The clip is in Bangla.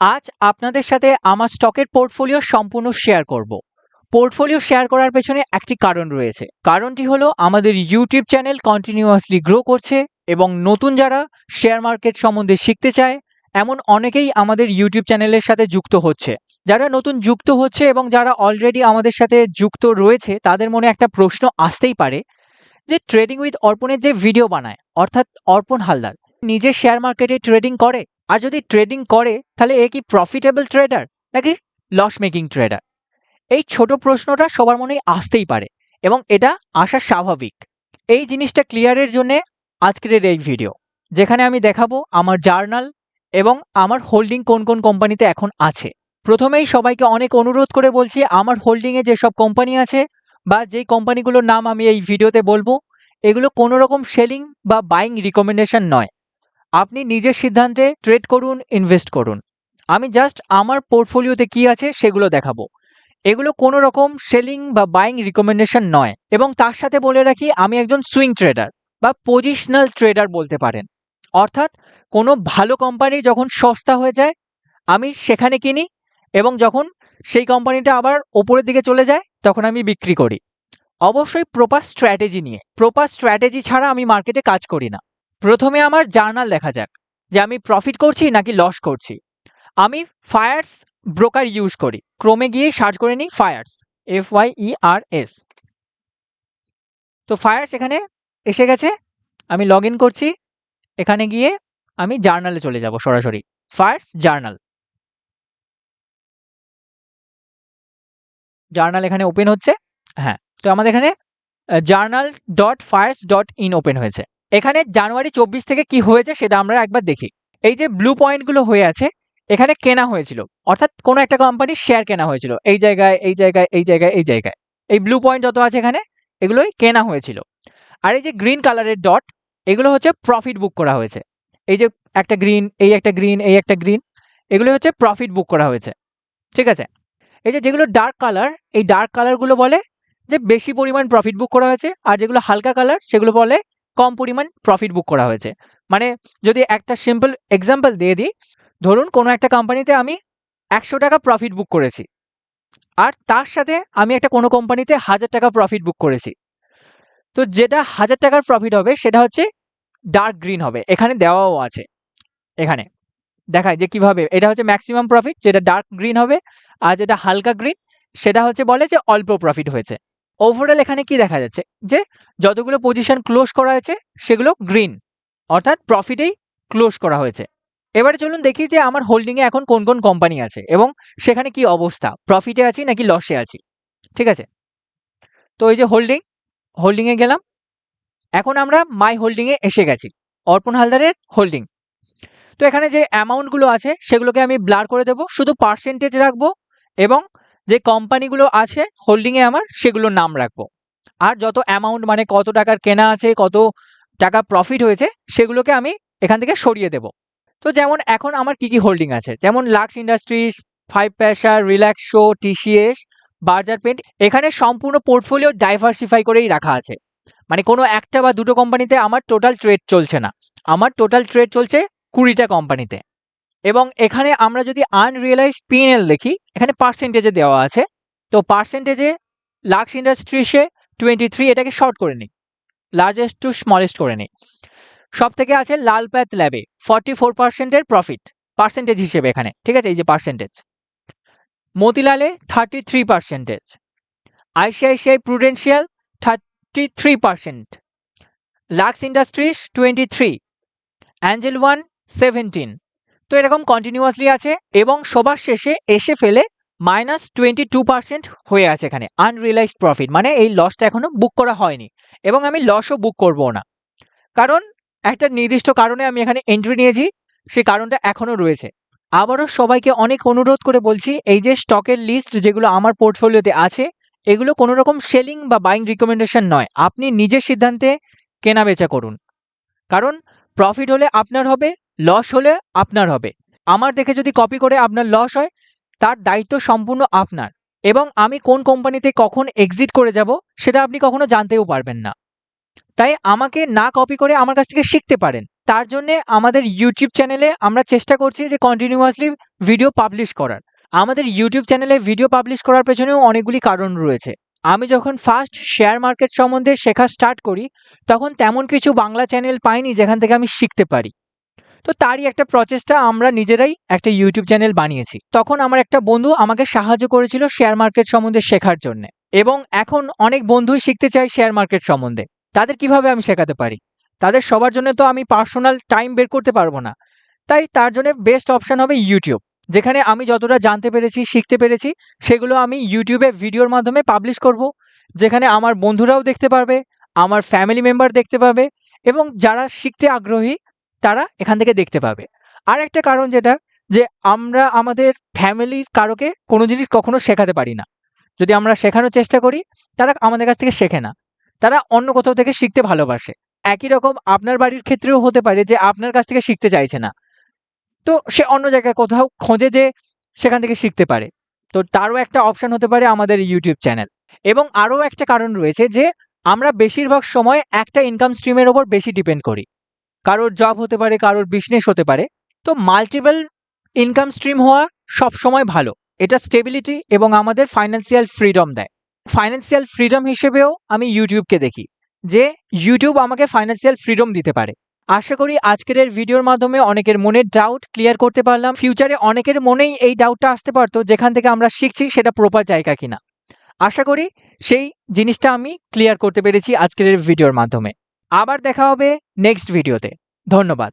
আজ আপনাদের সাথে আমার স্টকের পোর্টফোলিও সম্পূর্ণ শেয়ার করব। পোর্টফোলিও শেয়ার করার পেছনে একটি কারণ রয়েছে। কারণটি হলো আমাদের ইউটিউব চ্যানেল কন্টিনিউয়াসলি গ্রো করছে এবং নতুন যারা শেয়ার মার্কেট সম্বন্ধে শিখতে চায়, এমন অনেকেই আমাদের ইউটিউব চ্যানেলের সাথে যুক্ত হচ্ছে। যারা নতুন যুক্ত হচ্ছে এবং যারা অলরেডি আমাদের সাথে যুক্ত রয়েছে, তাদের মনে একটা প্রশ্ন আসতেই পারে যে ট্রেডিং উইথ অর্পণের যে ভিডিও বানায়, অর্থাৎ অর্পণ হালদার, নিজে শেয়ার মার্কেটে ট্রেডিং করে? আর যদি ট্রেডিং করে, তাহলে এ কি প্রফিটেবল ট্রেডার নাকি লস মেকিং ট্রেডার এই ছোট প্রশ্নটা সবার মনেই আসতেই পারে এবং এটা আসা স্বাভাবিক। এই জিনিসটা ক্লিয়ারের জন্য আজকের এই ভিডিও যেখানে আমি দেখাবো আমার জার্নাল এবং আমার হোল্ডিং কোন কোন কোম্পানিতে এখন আছে। প্রথমেই সবাইকে অনেক অনুরোধ করে বলছি, আমার হোল্ডিংয়ে যেসব কোম্পানি আছে বা যেই কোম্পানিগুলোর নাম আমি এই ভিডিওতে বলব, এগুলো কোনো রকম সেলিং বা বাইং রিকমেন্ডেশন নয়। আপনি নিজের সিদ্ধান্তে ট্রেড করুন ইনভেস্ট করুন। আমি জাস্ট আমার পোর্টফোলিওতে কি আছে সেগুলো দেখাবো। এগুলো কোনো রকম সেলিং বা বাইং রিকমেন্ডেশন নয় এবং তার সাথে বলে রাখি আমি একজন সুইং ট্রেডার বা পজিশনাল ট্রেডার বলতে পারেন। অর্থাৎ কোনো ভালো কোম্পানি যখন সস্তা হয়ে যায়, আমি সেখানে কিনি এবং যখন সেই কোম্পানিটা আবার ওপরের দিকে চলে যায়, তখন আমি বিক্রি করি। অবশ্যই প্রপার স্ট্র্যাটেজি নিয়ে। প্রপার স্ট্র্যাটেজি ছাড়া আমি মার্কেটে কাজ করি না। প্রথমে আমার জার্নাল দেখা যাক, যে আমি প্রফিট করছি নাকি লস করছি। আমি ফায়ার্স ব্রোকার ইউজ করি, ক্রমে গিয়ে সার্চ করে নিই Fyers F Y E R S তো ফায়ার্স এখানে এসে গেছে, আমি লগ ইন করছি, এখানে গিয়ে আমি জার্নালে চলে যাব সরাসরি ফায়ার্স জার্নাল। জার্নাল এখানে ওপেন হচ্ছে হ্যাঁ তো আমাদের এখানে journal dot Fyers dot in open হয়েছে। এখানে জানুয়ারি চব্বিশ থেকে কি হয়েছে সেটা আমরা একবার দেখি। এই যে ব্লু পয়েন্টগুলো হয়ে আছে, এখানে কেনা হয়েছিল। অর্থাৎ কোনো একটা কোম্পানির শেয়ার কেনা হয়েছিল। এই জায়গায় এই জায়গায় এই জায়গায় এই জায়গায়। এই ব্লু পয়েন্ট যত আছে এখানে, এগুলোই কেনা হয়েছিল। আর এই যে গ্রিন কালারের ডট এগুলো হচ্ছে প্রফিট বুক করা হয়েছে। এই যে একটা গ্রিন এই একটা গ্রিন এই একটা গ্রিন এগুলো হচ্ছে প্রফিট বুক করা হয়েছে। ঠিক আছে? এই যে যেগুলো ডার্ক কালার এই ডার্ক কালারগুলো বলে যে বেশি পরিমাণ প্রফিট বুক করা হয়েছে, আর যেগুলো হালকা কালার সেগুলো বলে কম পরিমাণ প্রফিট বুক করা হয়েছে। মানে যদি একটা সিম্পল এক্সাম্পল দিয়ে দিই, ধরুন কোনো একটা কোম্পানিতে আমি একশো টাকা প্রফিট বুক করেছি, আর তার সাথে আমি একটা কোনো কোম্পানিতে হাজার টাকা প্রফিট বুক করেছি। তো যেটা হাজার টাকার প্রফিট হবে সেটা হচ্ছে ডার্ক গ্রিন হবে, এখানে দেওয়াও আছে, এখানে। দেখায় যে কীভাবে, এটা হচ্ছে ম্যাক্সিমাম প্রফিট যেটা ডার্ক গ্রিন হবে আর যেটা হালকা গ্রিন সেটা হচ্ছে বলে যে অল্প প্রফিট হয়েছে। ওভারঅল এখানে কি দেখা যাচ্ছে? যে যতগুলো পজিশন ক্লোজ করা হয়েছে, সেগুলো গ্রিন অর্থাৎ প্রফিটেই ক্লোজ করা হয়েছে। এবারে চলুন দেখি যে আমার হোল্ডিংয়ে এখন কোন কোন কোম্পানি আছে এবং সেখানে কি অবস্থা? প্রফিটে আছি নাকি লসে আছি? ঠিক আছে? তো এই যে হোল্ডিং হোল্ডিংয়ে গেলাম। এখন আমরা মাই হোল্ডিংয়ে এসে গেছি, অর্পণ হালদারের হোল্ডিং তো এখানে যে অ্যামাউন্টগুলো আছে, সেগুলোকে আমি ব্লার করে দেবো, শুধু পার্সেন্টেজ রাখব এবং যে কোম্পানিগুলো আছে হোল্ডিংয়ে আমার, সেগুলোর নাম রাখব। আর যত অ্যামাউন্ট মানে কত টাকার কেনা আছে, কত টাকা প্রফিট হয়েছে, সেগুলোকে আমি এখান থেকে সরিয়ে দেব। তো যেমন এখন আমার কি কি হোল্ডিং আছে? যেমন লাক্স ইন্ডাস্ট্রিজ ফাইভ প্যাশার relax show TCS Berger paint এখানে সম্পূর্ণ পোর্টফোলিও ডাইভার্সিফাই করেই রাখা আছে। মানে কোনো একটা বা দুটো কোম্পানিতে আমার টোটাল ট্রেড চলছে না। আমার টোটাল ট্রেড চলছে কুড়িটা কোম্পানিতে এবং এখানে আমরা যদি আনরিয়েলাইজ পিএনএল দেখি, এখানে পার্সেন্টেজে দেওয়া আছে। তো পার্সেন্টেজে লাক্স ইন্ডাস্ট্রিসে টোয়েন্টি থ্রি এটাকে শর্ট করে নিই লার্জেস্ট টু স্মলেস্ট করে নিই। সব থেকে আছে লাল প্যাথ ল্যাবে ফর্টি ফোর পার্সেন্টের প্রফিট পার্সেন্টেজ হিসেবে এখানে, ঠিক আছে? এই যে percentage মতিলালে thirty three percentage ICICI prudential thirty three percent Lux industries twenty three angel one seventeen তো এরকম কন্টিনিউয়াসলি আছে এবং সবার শেষে এসে ফেলে মাইনাস টোয়েন্টি টু পার্সেন্ট হয়ে আছে এখানে আনরিয়েলাইজ প্রফিট মানে এই লসটা এখনও বুক করা হয়নি এবং আমি লসও বুক করব না। কারণ একটা নির্দিষ্ট কারণে আমি এখানে এন্ট্রি নিয়েছি, সেই কারণটা এখনও রয়েছে। আবারও সবাইকে অনেক অনুরোধ করে বলছি, এই যে স্টকের লিস্ট যেগুলো আমার পোর্টফোলিওতে আছে, এগুলো কোনো রকম সেলিং বা বাইং রিকমেন্ডেশন নয়। আপনি নিজের সিদ্ধান্তে কেনা বেচা করুন। কারণ প্রফিট হলে আপনার হবে লস হলে আপনার হবে। আমার দেখে যদি কপি করে আপনার লস হয়, তার দায়িত্ব সম্পূর্ণ আপনার। এবং আমি কোন কোম্পানিতে কখন এক্সিট করে যাব, সেটা আপনি কখনো জানতেও পারবেন না। তাই আমাকে না কপি করে আমার কাছ থেকে শিখতে পারেন। তার জন্য আমাদের ইউটিউব চ্যানেলে আমরা চেষ্টা করছি যে কন্টিনিউয়াসলি ভিডিও পাবলিশ করার। আমাদের ইউটিউব চ্যানেলে ভিডিও পাবলিশ করার পেছনেও অনেকগুলি কারণ রয়েছে। আমি যখন ফার্স্ট শেয়ার মার্কেট সম্বন্ধে শেখা স্টার্ট করি, তখন তেমন কিছু বাংলা চ্যানেল পাইনি যেখান থেকে আমি শিখতে পারি। তো তারই একটা প্রচেষ্টা আমরা নিজেরাই একটা ইউটিউব চ্যানেল বানিয়েছি। তখন আমার একটা বন্ধু আমাকে সাহায্য করেছিল শেয়ার মার্কেট সম্বন্ধে শেখার জন্য। এবং এখন অনেক বন্ধুই শিখতে চায় শেয়ার মার্কেট সম্বন্ধে। তাদের কীভাবে আমি শেখাতে পারি? তাদের সবার জন্য তো আমি পার্সোনাল টাইম বের করতে পারব না। তাই তার জন্য বেস্ট অপশন হবে ইউটিউব যেখানে আমি যতটা জানতে পেরেছি, শিখতে পেরেছি, সেগুলো আমি ইউটিউবে ভিডিওর মাধ্যমে পাবলিশ করব। যেখানে আমার বন্ধুরাও দেখতে পারবে, আমার ফ্যামিলি মেম্বার দেখতে পাবে, এবং যারা শিখতে আগ্রহী, তারা এখান থেকে দেখতে পাবে। আর একটা কারণ যেটা, যে আমরা আমাদের ফ্যামিলির কারোকে কোনো জিনিস কখনো শেখাতে পারি না। যদি আমরা শেখানোর চেষ্টা করি, তারা আমাদের কাছ থেকে শেখে না। তারা অন্য কোথাও থেকে শিখতে ভালোবাসে। একই রকম আপনার বাড়ির ক্ষেত্রেও হতে পারে যে আপনার কাছ থেকে শিখতে চাইছে না। তো সে অন্য জায়গায় কোথাও খোঁজে যে সেখান থেকে শিখতে পারে। তো তারও একটা অপশন হতে পারে আমাদের ইউটিউব চ্যানেল এবং আরও একটা কারণ রয়েছে যে আমরা বেশিরভাগ সময় একটা ইনকাম স্ট্রিমের ওপর বেশি ডিপেন্ড করি। কারোর জব হতে পারে, কারোর বিজনেস হতে পারে। তো মাল্টিপল ইনকাম স্ট্রিম হওয়া সব সময় ভালো। এটা স্টেবিলিটি এবং আমাদের ফাইন্যান্সিয়াল ফ্রিডম দেয়। ফাইন্যান্সিয়াল ফ্রিডম হিসেবেও আমি ইউটিউবকে দেখি। যে ইউটিউব আমাকে ফাইন্যান্সিয়াল ফ্রিডম দিতে পারে। আশা করি আজকের এর ভিডিওর মাধ্যমে অনেকের মনে ডাউট ক্লিয়ার করতে পারলাম। ফিউচারে অনেকের মনেই এই ডাউটটা আসতে পারতো যেখান থেকে আমরা শিখছি সেটা প্রপার জায়গা কিনা। আশা করি সেই জিনিসটা আমি ক্লিয়ার করতে পেরেছি আজকের ভিডিওর মাধ্যমে। আবার দেখা হবে নেক্সট ভিডিওতে ধন্যবাদ।